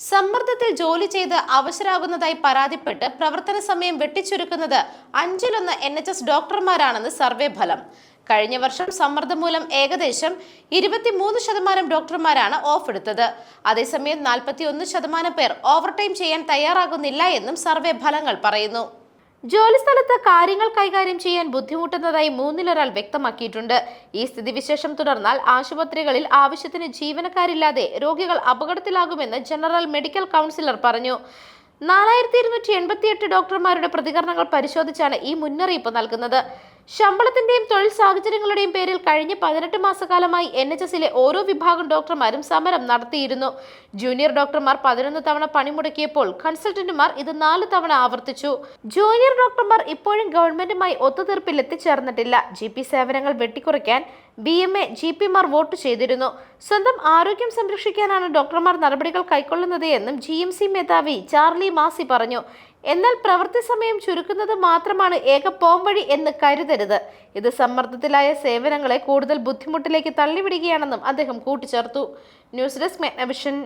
സമ്മർദ്ദത്തിൽ ജോലി ചെയ്ത് അവശരാകുന്നതായി പരാതിപ്പെട്ട് പ്രവർത്തന സമയം വെട്ടിച്ചുരുക്കുന്നത് അഞ്ചിലൊന്ന് എൻ എച്ച് എസ് ഡോക്ടർമാരാണെന്ന് സർവേ ഫലം. കഴിഞ്ഞ വർഷം സമ്മർദ്ദം മൂലം ഏകദേശം ഇരുപത്തിമൂന്ന് ശതമാനം ഡോക്ടർമാരാണ് ഓഫ് എടുത്തത് അതേസമയം നാൽപ്പത്തി ഒന്ന് ശതമാനം പേർ ഓവർടൈം ചെയ്യാൻ തയ്യാറാകുന്നില്ല എന്നും സർവേ ഫലങ്ങൾ പറയുന്നു. ജോലിസ്ഥലത്ത് കാര്യങ്ങൾ കൈകാര്യം ചെയ്യാൻ ബുദ്ധിമുട്ടുന്നതായി മൂന്നിലൊരാൾ വ്യക്തമാക്കിയിട്ടുണ്ട്. ഈ സ്ഥിതിവിശേഷം തുടർന്നാൽ ആശുപത്രികളിൽ ആവശ്യത്തിന് ജീവനക്കാരില്ലാതെ രോഗികൾ അപകടത്തിലാകുമെന്ന് ജനറൽ മെഡിക്കൽ കൗൺസിലർ പറഞ്ഞു. നാലായിരത്തി ഇരുന്നൂറ്റി എൺപത്തിയെട്ട് ഡോക്ടർമാരുടെ പ്രതികരണങ്ങൾ പരിശോധിച്ചാണ് ഈ മുന്നറിയിപ്പ് നൽകുന്നത്. ശമ്പളത്തിന്റെയും തൊഴിൽ സാഹചര്യങ്ങളുടെയും പേരിൽ കഴിഞ്ഞ പതിനെട്ട് മാസക്കാലമായി എൻ എച്ച് എസിലെ ഓരോ വിഭാഗം ഡോക്ടർമാരും സമരം നടത്തിയിരുന്നു. ജൂനിയർ ഡോക്ടർമാർ പതിനൊന്ന് തവണ പണിമുടക്കിയപ്പോൾ കൺസൾട്ടന്റുമാർ ഇത് നാല് തവണ ആവർത്തിച്ചു. ജൂനിയർ ഡോക്ടർമാർ ഇപ്പോഴും ഗവൺമെന്റുമായി ഒത്തുതീർപ്പിൽ എത്തിച്ചേർന്നിട്ടില്ല ജി പി സേവനങ്ങൾ വെട്ടിക്കുറയ്ക്കാൻ ബി എം എ ജി പിമാർ വോട്ട് ചെയ്തിരുന്നു. സ്വന്തം ആരോഗ്യം സംരക്ഷിക്കാനാണ് ഡോക്ടർമാർ നടപടികൾ കൈക്കൊള്ളുന്നത് എന്നും ജി എം സി മേധാവി ചാർലി മാസി പറഞ്ഞു. എന്നാൽ പ്രവൃത്തി സമയം ചുരുക്കുന്നത് മാത്രമാണ് ഏക പോംവഴി എന്ന് കരുതരുത്. ഇത് സമ്മർദ്ദത്തിലായ സേവനങ്ങളെ കൂടുതൽ ബുദ്ധിമുട്ടിലേക്ക് തള്ളിവിടുകയാണെന്നും അദ്ദേഹം കൂട്ടിച്ചേർത്തു. News desk മെഗ്നവിഷൻ.